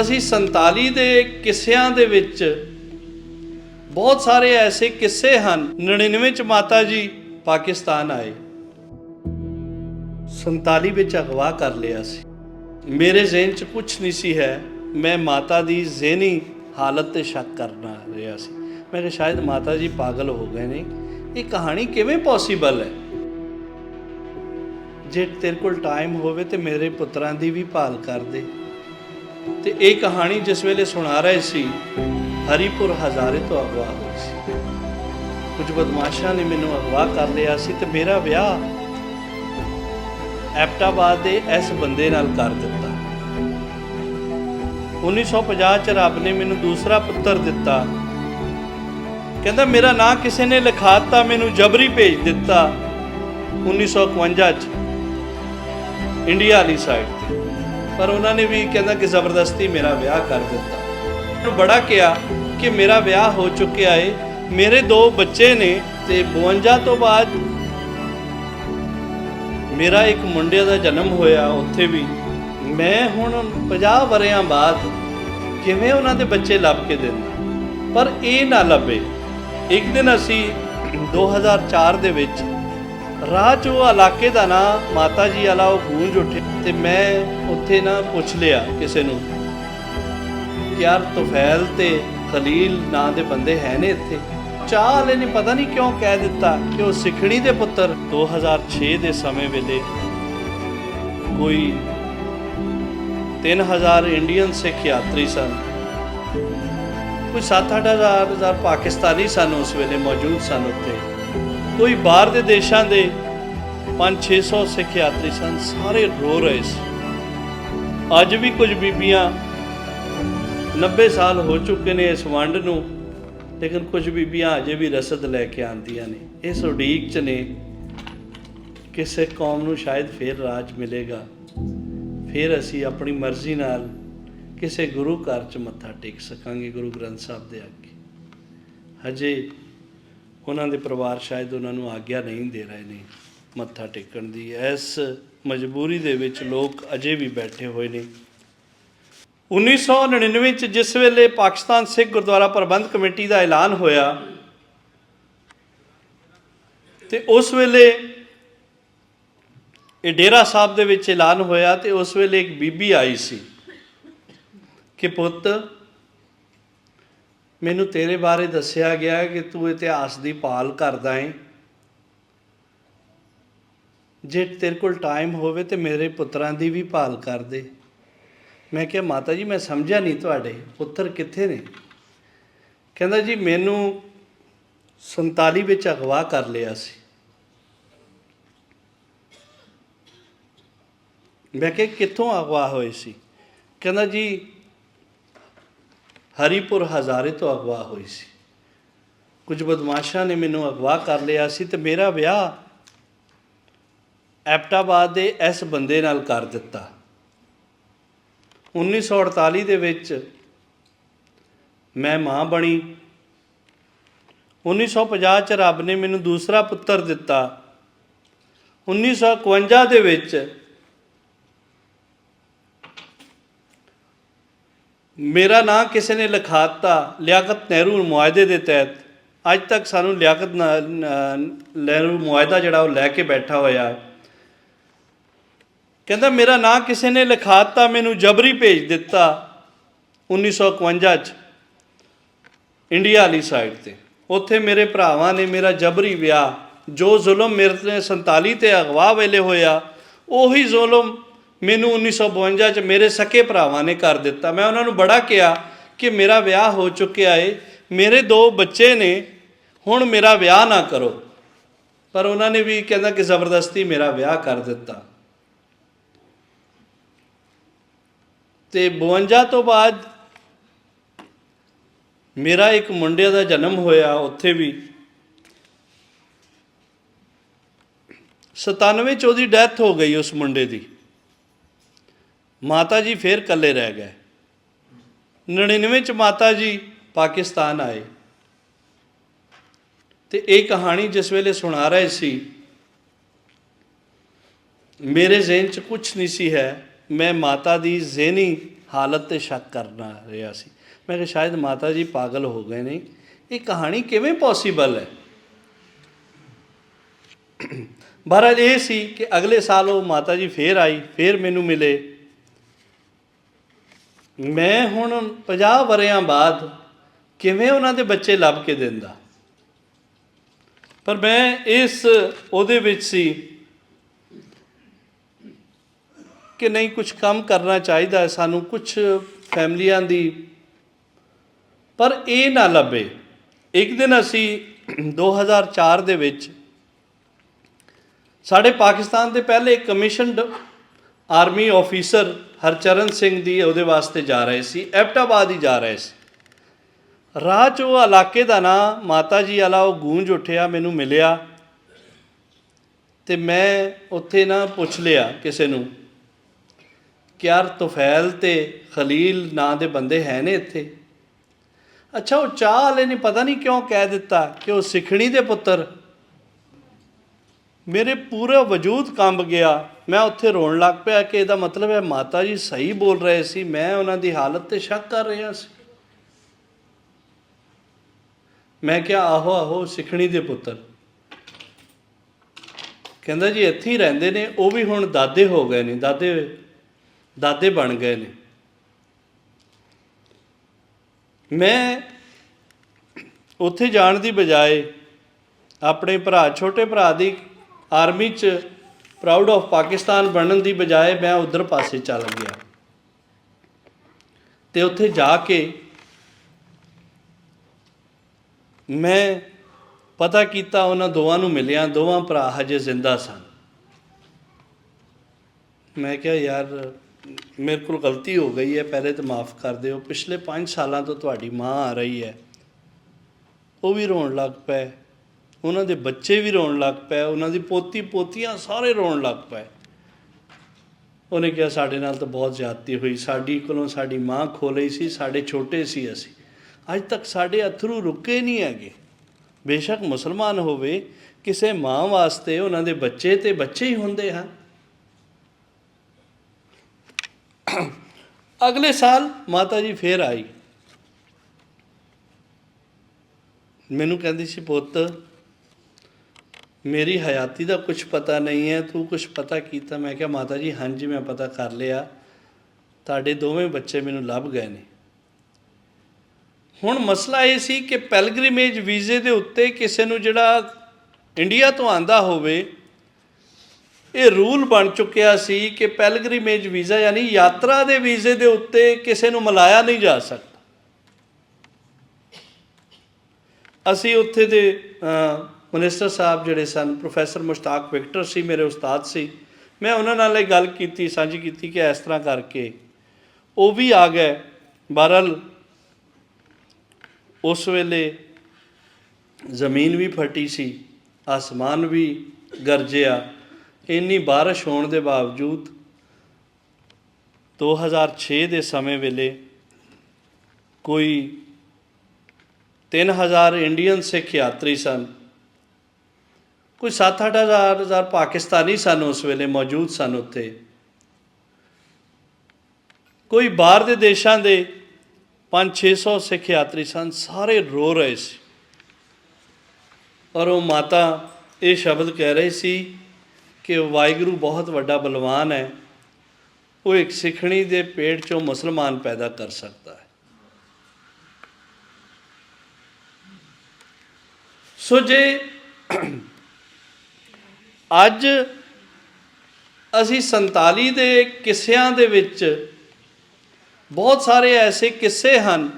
ਅਸੀਂ 47 ਦੇ ਕਿੱਸਿਆਂ ਦੇ ਵਿੱਚ ਬਹੁਤ ਸਾਰੇ ਐਸੇ ਕਿੱਸੇ ਹਨ। 99 ਚ ਮਾਤਾ ਜੀ ਪਾਕਿਸਤਾਨ ਆਏ। 47 ਵਿੱਚ ਅਗਵਾ ਕਰ ਲਿਆ ਸੀ। ਮੇਰੇ ਜ਼ਿਹਨ 'ਚ ਕੁਝ ਨਹੀਂ ਸੀ ਹੈ। ਮੈਂ ਮਾਤਾ ਦੀ ਜ਼ਿਹਨੀ ਹਾਲਤ ਤੇ ਸ਼ੱਕ ਕਰਨਾ ਰਿਹਾ ਸੀ। ਮੈਂ ਕਿਹਾ ਸ਼ਾਇਦ ਮਾਤਾ ਜੀ ਪਾਗਲ ਹੋ ਗਏ ਨੇ। ਇਹ ਕਹਾਣੀ ਕਿਵੇਂ ਪੋਸੀਬਲ ਹੈ? ਜੇ ਤੇਰੇ ਕੋਲ ਟਾਈਮ ਹੋਵੇ ਤੇ ਮੇਰੇ ਪੁੱਤਰਾਂ ਦੀ ਵੀ ਭਾਲ ਕਰ ਦੇ। ਤੇ ਇਹ ਕਹਾਣੀ ਜਿਸ ਵੇਲੇ ਸੁਣਾ ਰਹੇ ਸੀ, ਹਰੀਪੁਰ ਹਜ਼ਾਰੇ ਤੋਂ ਅਗਵਾ ਹੋਈ ਸੀ। ਕੁਝ ਬਦਮਾਸ਼ਾਂ ਨੇ ਮੈਨੂੰ ਅਗਵਾ ਕਰ ਲਿਆ ਸੀ ਤੇ ਮੇਰਾ ਵਿਆਹ ਐਪਟਾਬਾਦ ਦੇ ਇਸ ਬੰਦੇ ਨਾਲ ਕਰ ਦਿੱਤਾ। 1950 ਚ ਰੱਬ ਨੇ ਮੈਨੂੰ ਦੂਸਰਾ ਪੁੱਤਰ ਦਿੱਤਾ। ਕਹਿੰਦਾ, ਮੇਰਾ ਨਾਂ ਕਿਸੇ ਨੇ ਲਿਖਾਤਾ, ਮੈਨੂੰ ਜਬਰੀ ਭੇਜ ਦਿੱਤਾ। 1951 ਚ, ਇੰਡੀਆ ਵਾਲੀ ਸਾਈਡ ਤੇ। ਪਰ ਉਹਨਾਂ ਨੇ ਵੀ ਕਹਿੰਦਾ ਕਿ ਜ਼ਬਰਦਸਤੀ ਮੇਰਾ ਵਿਆਹ ਕਰ ਦਿੱਤਾ। ਮੈਨੂੰ ਬੜਾ ਕਿਹਾ ਕਿ ਮੇਰਾ ਵਿਆਹ ਹੋ ਚੁੱਕਿਆ ਏ, ਮੇਰੇ ਦੋ ਬੱਚੇ ਨੇ ਤੇ 52 ਤੋਂ ਬਾਅਦ ਮੇਰਾ ਇੱਕ ਮੁੰਡੇ ਦਾ ਜਨਮ ਹੋਇਆ ਉੱਥੇ ਵੀ। ਮੈਂ ਹੁਣ 50 ਵਰਿਆਂ ਬਾਅਦ ਕਿਵੇਂ ਉਹਨਾਂ ਦੇ ਬੱਚੇ ਲੱਭ ਕੇ ਦਿੰਦਾ? ਪਰ ਇਹ ਨਾ ਲੱਭੇ। ਇੱਕ ਦਿਨ ਅਸੀਂ 2004 ਦੇ ਵਿੱਚ ਰਾਹ 'ਚ ਉਹ ਇਲਾਕੇ ਦਾ ਨਾਂ ਮਾਤਾ ਜੀ ਵਾਲਾ ਉਹ ਗੂੰਜ ਉੱਠੇ ਤੇ ਮੈਂ ਉੱਥੇ ਨਾ ਪੁੱਛ ਲਿਆ ਕਿਸੇ ਨੂੰ ਯਾਰ ਤੁਫੈਲ ਤੇ ਖਲੀਲ ਨਾਂ ਦੇ ਬੰਦੇ ਹੈ ਨੇ ਇੱਥੇ? ਚਾਹ ਵਾਲੇ ਨੇ ਪਤਾ ਨਹੀਂ ਕਿਉਂ ਕਹਿ ਦਿੱਤਾ ਕਿ ਉਹ ਸਿੱਖਣੀ ਦੇ ਪੁੱਤਰ। 2006 ਦੇ ਸਮੇਂ ਵੇਲੇ ਕੋਈ 3000 ਇੰਡੀਅਨ ਸਿੱਖ ਯਾਤਰੀ ਸਨ। ਕੋਈ 7-8000 ਹਜ਼ਾਰ ਪਾਕਿਸਤਾਨੀ ਸਨ ਉਸ ਵੇਲੇ ਮੌਜੂਦ ਸਨ ਉੱਥੇ। ਕੋਈ ਬਾਹਰ ਦੇ ਦੇਸ਼ਾਂ ਦੇ 5-600 ਸਿੱਖ ਯਾਤਰੀ ਸਨ, ਸਾਰੇ ਰੋ ਰਹੇ ਸੀ। ਅੱਜ ਵੀ ਕੁਝ ਬੀਬੀਆਂ 90 ਸਾਲ ਹੋ ਚੁੱਕੇ ਨੇ ਇਸ ਵੰਡ ਨੂੰ, ਲੇਕਿਨ ਕੁਝ ਬੀਬੀਆਂ ਅਜੇ ਵੀ ਰਸਦ ਲੈ ਕੇ ਆਉਂਦੀਆਂ ਨੇ। ਇਸ ਉਡੀਕ ਚ ਨੇ ਕਿਸੇ ਕੌਮ ਨੂੰ ਸ਼ਾਇਦ ਫੇਰ ਰਾਜ ਮਿਲੇਗਾ। ਫਿਰ ਅਸੀਂ ਆਪਣੀ ਮਰਜ਼ੀ ਨਾਲ ਕਿਸੇ ਗੁਰੂ ਘਰ ਚ ਮੱਥਾ ਟੇਕ ਸਕਾਂਗੇ, ਗੁਰੂ ਗ੍ਰੰਥ ਸਾਹਿਬ ਦੇ ਅੱਗੇ। ਹਜੇ ਉਹਨਾਂ ਦੇ ਪਰਿਵਾਰ ਸ਼ਾਇਦ ਉਹਨਾਂ ਨੂੰ ਆਗਿਆ ਨਹੀਂ ਦੇ ਰਹੇ ਨੇ, ਮੱਥਾ ਟੇਕਣ ਦੀ। ਇਸ ਮਜਬੂਰੀ ਦੇ ਵਿੱਚ ਲੋਕ ਅਜੇ ਵੀ ਬੈਠੇ ਹੋਏ ਨੇ। 1999 ਚ ਜਿਸ ਵੇਲੇ ਪਾਕਿਸਤਾਨ ਸਿੱਖ ਗੁਰਦੁਆਰਾ ਪ੍ਰਬੰਧ ਕਮੇਟੀ ਦਾ ਐਲਾਨ ਹੋਇਆ, ਤੇ ਉਸ ਵੇਲੇ ਇਹ ਡੇਰਾ ਸਾਹਿਬ ਦੇ ਵਿੱਚ ਐਲਾਨ ਹੋਇਆ ਤੇ ਉਸ ਵੇਲੇ ਇੱਕ ਬੀਬੀ ਆਈ ਸੀ ਕਿ ਪੁੱਤ ਮੈਨੂੰ ਤੇਰੇ ਬਾਰੇ ਦੱਸਿਆ ਗਿਆ ਕਿ ਤੂੰ ਇਤਿਹਾਸ ਦੀ ਭਾਲ ਕਰਦਾ ਹੈ। ਜੇ ਤੇਰੇ ਕੋਲ ਟਾਈਮ ਹੋਵੇ ਤੇ ਮੇਰੇ ਪੁੱਤਰਾਂ ਦੀ ਵੀ ਭਾਲ ਕਰ ਦੇ। ਮੈਂ ਕਿਹਾ, ਮਾਤਾ ਜੀ, ਮੈਂ ਸਮਝਿਆ ਨਹੀਂ ਤੁਹਾਡੇ। ਪੁੱਤਰ ਕਿੱਥੇ ਨੇ? ਕਹਿੰਦਾ ਜੀ, ਮੈਨੂੰ 47 ਵਿੱਚ ਅਗਵਾ ਕਰ ਲਿਆ ਸੀ। ਮੈਂ ਕਿਹਾ, ਕਿੱਥੋਂ ਅਗਵਾ ਹੋਏ ਸੀ? ਕਹਿੰਦਾ ਜੀ ਹਰੀਪੁਰ ਹਜ਼ਾਰੇ ਤੋਂ ਅਗਵਾ ਹੋਈ ਸੀ। ਕੁਝ ਬਦਮਾਸ਼ਾਂ ਨੇ ਮੈਨੂੰ ਅਗਵਾ ਕਰ ਲਿਆ ਸੀ ਤੇ ਮੇਰਾ ਵਿਆਹ ਐਪਟਾਬਾਦ ਦੇ ਇਸ ਬੰਦੇ ਨਾਲ ਕਰ ਦਿੱਤਾ। 1948 ਦੇ ਵਿੱਚ ਮੈਂ ਮਾਂ ਬਣੀ। 1950 ਚ ਰੱਬ ਨੇ ਮੈਨੂੰ ਦੂਸਰਾ ਪੁੱਤਰ ਦਿੱਤਾ। 1951 ਦੇ ਵਿੱਚ ਮੇਰਾ ਨਾਂ ਕਿਸੇ ਨੇ ਲਿਖਾਤਾ, ਲਿਆਕਤ ਨਹਿਰੂ ਮੁਆਇਦੇ ਦੇ ਤਹਿਤ। ਅੱਜ ਤੱਕ ਸਾਨੂੰ ਲਿਆਕਤ ਨਹਿਰੂ ਮੁਆਇਦਾ ਜਿਹੜਾ ਉਹ ਲੈ ਕੇ ਬੈਠਾ ਹੋਇਆ। ਕਹਿੰਦਾ, ਮੇਰਾ ਨਾਂ ਕਿਸੇ ਨੇ ਲਿਖਾਤਾ, ਮੈਨੂੰ ਜਬਰੀ ਭੇਜ ਦਿੱਤਾ 1951 ਚ, ਇੰਡੀਆ ਵਾਲੀ ਸਾਈਡ ਤੇ। ਉੱਥੇ ਮੇਰੇ ਭਰਾਵਾਂ ਨੇ ਮੇਰਾ ਜਬਰੀ ਵਿਆਹ, ਜੋ ਜ਼ੁਲਮ ਮੇਰੇ ਤੇ 47 ਤੇ ਅਗਵਾ ਵੇਲੇ ਹੋਇਆ, ਉਹੀ ਜ਼ੁਲਮ ਮੈਨੂੰ 1952 ਚ ਮੇਰੇ ਸਕੇ ਭਰਾਵਾਂ ਨੇ ਕਰ ਦਿੱਤਾ। ਮੈਂ ਉਹਨਾਂ ਨੂੰ ਬੜਾ ਕਿਹਾ ਕਿ ਮੇਰਾ ਵਿਆਹ ਹੋ ਚੁੱਕਿਆ ਏ, ਮੇਰੇ ਦੋ ਬੱਚੇ ਨੇ, ਹੁਣ ਮੇਰਾ ਵਿਆਹ ਨਾ ਕਰੋ। ਪਰ ਉਹਨਾਂ ਨੇ ਵੀ ਕਹਿੰਦਾ ਕਿ ਜ਼ਬਰਦਸਤੀ ਮੇਰਾ ਵਿਆਹ ਕਰ ਦਿੱਤਾ। ਤੇ 52 ਤੋਂ ਬਾਅਦ ਮੇਰਾ ਇੱਕ ਮੁੰਡੇ ਦਾ ਜਨਮ ਹੋਇਆ ਉੱਥੇ ਵੀ। 97 ਚ ਉਹਦੀ ਡੈਥ ਹੋ ਗਈ ਉਸ ਮੁੰਡੇ ਦੀ। ਮਾਤਾ ਜੀ ਫੇਰ ਇਕੱਲੇ ਰਹਿ ਗਏ। 99 ਚ ਮਾਤਾ ਜੀ ਪਾਕਿਸਤਾਨ ਆਏ। ਤੇ ਇਹ ਕਹਾਣੀ ਜਿਸ ਵੇਲੇ ਸੁਣਾ ਰਹੇ ਸੀ, ਮੇਰੇ ਜ਼ਿਹਨ 'ਚ ਕੁਝ ਨਹੀਂ ਸੀ ਹੈ, ਮੈਂ ਮਾਤਾ ਦੀ ਜ਼ਿਹਨੀ ਹਾਲਤ ਤੇ ਸ਼ੱਕ ਕਰਨਾ ਰਿਹਾ ਸੀ। ਮੈਂ ਕਿਹਾ ਸ਼ਾਇਦ ਮਾਤਾ ਜੀ ਪਾਗਲ ਹੋ ਗਏ ਨੇ। ਇਹ ਕਹਾਣੀ ਕਿਵੇਂ ਪੋਸੀਬਲ ਹੈ? ਬਹਰਾਲ ਇਹ ਸੀ ਕਿ ਅਗਲੇ ਸਾਲ ਉਹ ਮਾਤਾ ਜੀ ਫੇਰ ਆਈ, ਫੇਰ ਮੈਨੂੰ ਮਿਲੇ। ਮੈਂ ਹੁਣ 50 ਵਰਿਆਂ ਬਾਅਦ ਕਿਵੇਂ ਉਹਨਾਂ ਦੇ ਬੱਚੇ ਲੱਭ ਕੇ ਦਿੰਦਾ? ਪਰ ਮੈਂ ਇਸ ਉਹਦੇ ਵਿੱਚ ਸੀ ਕਿ ਨਹੀਂ ਕੁਝ ਕੰਮ ਕਰਨਾ ਚਾਹੀਦਾ ਹੈ ਸਾਨੂੰ ਕੁਝ ਫੈਮਲੀਆਂ ਦੀ। ਪਰ ਇਹ ਨਾ ਲੱਭੇ। ਇੱਕ ਦਿਨ ਅਸੀਂ 2004 ਦੇ ਵਿੱਚ ਸਾਡੇ ਪਾਕਿਸਤਾਨ ਦੇ ਪਹਿਲੇ commissioned army officer Harcharan Singh ਦੀ ਉਹਦੇ ਵਾਸਤੇ ਜਾ ਰਹੇ ਸੀ ਐਪਟਾਬਾਦ ਹੀ ਜਾ ਰਹੇ ਸੀ। ਰਾਹ 'ਚ ਉਹ ਇਲਾਕੇ ਦਾ ਨਾਂ, ਮਾਤਾ ਜੀ ਵਾਲਾ ਉਹ ਗੂੰਜ ਉੱਠਿਆ, ਮੈਨੂੰ ਮਿਲਿਆ ਤੇ ਮੈਂ ਉੱਥੇ ਨਾ ਪੁੱਛ ਲਿਆ ਕਿਸੇ ਨੂੰ ਕਿ ਯਾਰ ਤੁਫੈਲ ਤੇ ਖਲੀਲ ਨਾਂ ਦੇ ਬੰਦੇ ਹੈ ਨੇ ਇੱਥੇ? ਅੱਛਾ, ਉਹ ਚਾਹ ਵਾਲੇ ਨੇ ਪਤਾ ਨਹੀਂ ਕਿਉਂ ਕਹਿ ਦਿੱਤਾ ਕਿ ਉਹ ਸਿੱਖਣੀ ਦੇ ਪੁੱਤਰ ਮੇਰੇ ਪੂਰਾ ਵਜੂਦ ਕੰਬ ਗਿਆ। ਮੈਂ ਉੱਥੇ ਰੋਣ ਲੱਗ ਪਿਆ ਕਿ ਇਹਦਾ ਮਤਲਬ ਹੈ ਮਾਤਾ ਜੀ ਸਹੀ ਬੋਲ ਰਹੇ ਸੀ। ਮੈਂ ਉਹਨਾਂ ਦੀ ਹਾਲਤ ਤੇ ਸ਼ੱਕ ਕਰ ਰਿਹਾ ਸੀ। ਮੈਂ ਕਿਹਾ, ਆਹੋ ਆਹੋ, ਸਿੱਖਣੀ ਦੇ ਪੁੱਤਰ। ਕਹਿੰਦਾ ਜੀ, ਇੱਥੇ ਹੀ ਰਹਿੰਦੇ ਨੇ। ਉਹ ਵੀ ਹੁਣ ਦਾਦੇ ਹੋ ਗਏ ਨੇ। ਦਾਦੇ ਦਾਦੇ ਬਣ ਗਏ ਨੇ। ਮੈਂ ਉੱਥੇ ਜਾਣ ਦੀ ਬਜਾਏ ਆਪਣੇ ਭਰਾ, ਛੋਟੇ ਭਰਾ ਦੀ ਆਰਮੀ 'ਚ ਪ੍ਰਾਊਡ ਆਫ ਪਾਕਿਸਤਾਨ ਬਣਨ ਦੀ ਬਜਾਏ ਮੈਂ ਉਧਰ ਪਾਸੇ ਚੱਲ ਗਿਆ। ਤੇ ਉੱਥੇ ਜਾ ਕੇ ਮੈਂ ਪਤਾ ਕੀਤਾ ਉਹਨਾਂ ਦੋਵਾਂ ਨੂੰ ਮਿਲਿਆ, ਦੋਵਾਂ ਭਰਾ ਹਜੇ ਜ਼ਿੰਦਾ ਸਨ। ਮੈਂ ਕਿਹਾ, ਯਾਰ, ਮੇਰੇ ਕੋਲ ਗਲਤੀ ਹੋ ਗਈ ਹੈ, ਪਹਿਲੇ ਤਾਂ ਮਾਫ ਕਰ ਦਿਓ। ਪਿਛਲੇ 5 ਸਾਲਾਂ ਤੋਂ ਤੁਹਾਡੀ ਮਾਂ ਆ ਰਹੀ ਹੈ। ਉਹ ਵੀ ਰੋਣ ਲੱਗ ਪਏ। ਉਹਨਾਂ ਦੇ ਬੱਚੇ ਵੀ ਰੋਣ ਲੱਗ ਪਏ, ਉਹਨਾਂ ਦੀ ਪੋਤੀ, ਪੋਤੀਆਂ ਸਾਰੇ ਰੋਣ ਲੱਗ ਪਏ। ਉਹਨੇ ਕਿਹਾ, ਸਾਡੇ ਨਾਲ ਤਾਂ ਬਹੁਤ ਜ਼ਿਆਦਤੀ ਹੋਈ, ਸਾਡੀ ਕੋਲੋਂ ਸਾਡੀ ਮਾਂ ਖੋ ਲਈ ਸੀ, ਸਾਡੇ ਛੋਟੇ ਸੀ ਅਸੀਂ। ਅੱਜ ਤੱਕ ਸਾਡੇ ਅਥਰੂ ਰੁਕੇ ਨਹੀਂ ਹੈਗੇ। ਬੇਸ਼ੱਕ ਮੁਸਲਮਾਨ ਹੋਵੇ, ਕਿਸੇ ਮਾਂ ਵਾਸਤੇ ਉਹਨਾਂ ਦੇ ਬੱਚੇ ਤੇ ਬੱਚੇ ਹੀ ਹੁੰਦੇ ਹਨ। ਅਗਲੇ ਸਾਲ ਮਾਤਾ ਜੀ ਫੇਰ ਆਈ। ਮੈਨੂੰ ਕਹਿੰਦੀ ਸੀ, ਪੁੱਤ ਮੇਰੀ ਹਯਾਤੀ ਦਾ ਕੁਝ ਪਤਾ ਨਹੀਂ ਹੈ, ਤੂੰ ਕੁਝ ਪਤਾ ਕੀਤਾ? ਮੈਂ ਕਿਹਾ, ਮਾਤਾ ਜੀ, ਹਾਂਜੀ, ਮੈਂ ਪਤਾ ਕਰ ਲਿਆ। ਤੁਹਾਡੇ ਦੋਵੇਂ ਬੱਚੇ ਮੈਨੂੰ ਲੱਭ ਗਏ ਨੇ। ਹੁਣ ਮਸਲਾ ਇਹ ਸੀ ਕਿ ਪੈਲਗ੍ਰਿਮੇਜ ਵੀਜ਼ੇ ਦੇ ਉੱਤੇ ਕਿਸੇ ਨੂੰ ਜਿਹੜਾ ਇੰਡੀਆ ਤੋਂ ਆਂਦਾ ਹੋਵੇ, ਇਹ ਰੂਲ ਬਣ ਚੁੱਕਿਆ ਸੀ ਕਿ ਪੈਲਗ੍ਰਿਮੇਜ ਵੀਜ਼ਾ, ਯਾਨੀ ਯਾਤਰਾ ਦੇ ਵੀਜ਼ੇ ਦੇ ਉੱਤੇ ਕਿਸੇ ਨੂੰ ਮਲਾਇਆ ਨਹੀਂ ਜਾ ਸਕਦਾ। ਅਸੀਂ ਉੱਥੇ ਦੇ ਮਨਿਸਟਰ ਸਾਹਿਬ ਜਿਹੜੇ ਸਨ, ਪ੍ਰੋਫੈਸਰ ਮੁਸ਼ਤਾਕ ਵਿਕਟਰ ਸੀ, ਮੇਰੇ ਉਸਤਾਦ ਸੀ। ਮੈਂ ਉਹਨਾਂ ਨਾਲ ਇਹ ਗੱਲ ਕੀਤੀ, ਸਾਂਝੀ ਕੀਤੀ ਕਿ ਇਸ ਤਰ੍ਹਾਂ ਕਰਕੇ ਉਹ ਵੀ ਆ ਗਏ। ਬਹਰਲ ਉਸ ਵੇਲੇ ਜ਼ਮੀਨ ਵੀ ਫਟੀ ਸੀ, ਆਸਮਾਨ ਵੀ ਗਰਜਿਆ। ਇੰਨੀ ਬਾਰਿਸ਼ ਹੋਣ ਦੇ ਬਾਵਜੂਦ 2006 ਦੇ ਸਮੇਂ ਵੇਲੇ ਕੋਈ 3000 ਇੰਡੀਅਨ ਸਿੱਖ ਯਾਤਰੀ ਸਨ। ਕੋਈ 7-8000 ਹਜ਼ਾਰ ਪਾਕਿਸਤਾਨੀ ਸਨ ਉਸ ਵੇਲੇ ਮੌਜੂਦ ਸਨ ਉੱਥੇ। ਕੋਈ ਬਾਹਰ ਦੇ ਦੇਸ਼ਾਂ ਦੇ 5-600 ਸਿੱਖ ਯਾਤਰੀ ਸਨ, ਸਾਰੇ ਰੋ ਰਹੇ ਸੀ। ਔਰ ਉਹ ਮਾਤਾ ਇਹ ਸ਼ਬਦ ਕਹਿ ਰਹੀ ਸੀ ਕਿ ਵਾਹਿਗੁਰੂ ਬਹੁਤ ਵੱਡਾ ਬਲਵਾਨ ਹੈ। ਉਹ ਇੱਕ ਸਿੱਖਣੀ ਦੇ ਪੇਟ ਚੋਂ ਮੁਸਲਮਾਨ ਪੈਦਾ ਕਰ ਸਕਦਾ ਹੈ। ਸੋ ਜੇ ਅੱਜ ਅਸੀਂ 47 ਦੇ ਕਿੱਸਿਆਂ ਦੇ ਵਿੱਚ ਬਹੁਤ ਸਾਰੇ ਐਸੇ ਕਿੱਸੇ ਹਨ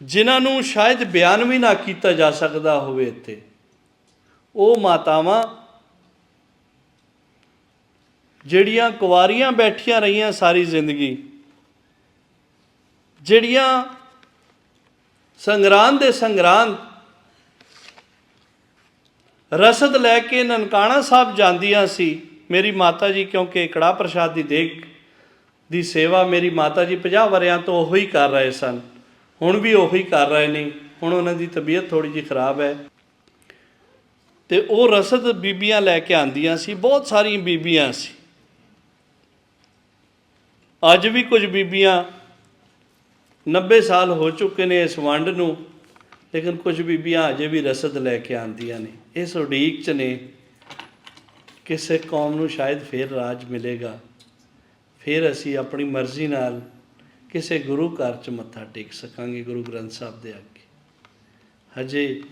ਜਿਨ੍ਹਾਂ ਨੂੰ ਸ਼ਾਇਦ ਬਿਆਨ ਵੀ ਨਾ ਕੀਤਾ ਜਾ ਸਕਦਾ ਹੋਵੇ ਇੱਥੇ। ਉਹ ਮਾਤਾਵਾਂ ਜਿਹੜੀਆਂ ਕੁਵਾਰੀਆਂ ਬੈਠੀਆਂ ਰਹੀਆਂ ਸਾਰੀ ਜ਼ਿੰਦਗੀ, ਜਿਹੜੀਆਂ ਸੰਗਰਾਂਦ ਦੇ ਸੰਗਰਾਂਦ ਰਸਦ ਲੈ ਕੇ ਨਨਕਾਣਾ ਸਾਹਿਬ ਜਾਂਦੀਆਂ ਸੀ। ਮੇਰੀ ਮਾਤਾ ਜੀ, ਕਿਉਂਕਿ ਕੜਾ ਪ੍ਰਸ਼ਾਦ ਦੀ ਦੇਖ ਦੀ ਸੇਵਾ ਮੇਰੀ ਮਾਤਾ ਜੀ 50 ਵਰਿਆਂ ਤੋਂ ਉਹੀ ਕਰ ਰਹੇ ਸਨ। ਹੁਣ ਵੀ ਉਹੀ ਕਰ ਰਹੇ ਨੇ। ਹੁਣ ਉਹਨਾਂ ਦੀ ਤਬੀਅਤ ਥੋੜੀ ਜਿਹੀ ਖਰਾਬ ਹੈ। ਤੇ ਉਹ ਰਸਦ ਬੀਬੀਆਂ ਲੈ ਕੇ ਆਂਦੀਆਂ ਸੀ। ਬਹੁਤ ਸਾਰੀਆਂ ਬੀਬੀਆਂ ਸੀ। ਅੱਜ ਵੀ ਕੁਝ ਬੀਬੀਆਂ 90 ਸਾਲ ਹੋ ਚੁੱਕੇ ਨੇ ਇਸ ਵੰਡ ਨੂੰ। ਲੇਕਿਨ ਕੁਝ ਬੀਬੀਆਂ ਅਜੇ ਵੀ ਰਸਦ ਲੈ ਕੇ ਆਉਂਦੀਆਂ ਨੇ। ਇਸ ਉਡੀਕ ਚ ਨੇ ਕਿਸੇ ਕੌਮ ਨੂੰ ਸ਼ਾਇਦ ਫੇਰ ਰਾਜ ਮਿਲੇਗਾ। ਫਿਰ ਅਸੀਂ ਆਪਣੀ ਮਰਜ਼ੀ ਨਾਲ ਕਿਸੇ ਗੁਰੂ ਘਰ ਚ ਮੱਥਾ ਟੇਕ ਸਕਾਂਗੇ ਗੁਰੂ ਗ੍ਰੰਥ ਸਾਹਿਬ ਦੇ ਅੱਗੇ। ਹਜੇ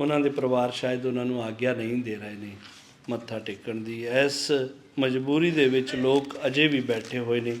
ਉਹਨਾਂ ਦੇ ਪਰਿਵਾਰ ਸ਼ਾਇਦ ਉਹਨਾਂ ਨੂੰ ਆਗਿਆ ਨਹੀਂ ਦੇ ਰਹੇ ਨੇ ਮੱਥਾ ਟੇਕਣ ਦੀ। ਇਸ ਮਜਬੂਰੀ ਦੇ ਵਿੱਚ ਲੋਕ ਅਜੇ ਵੀ ਬੈਠੇ ਹੋਏ ਨੇ।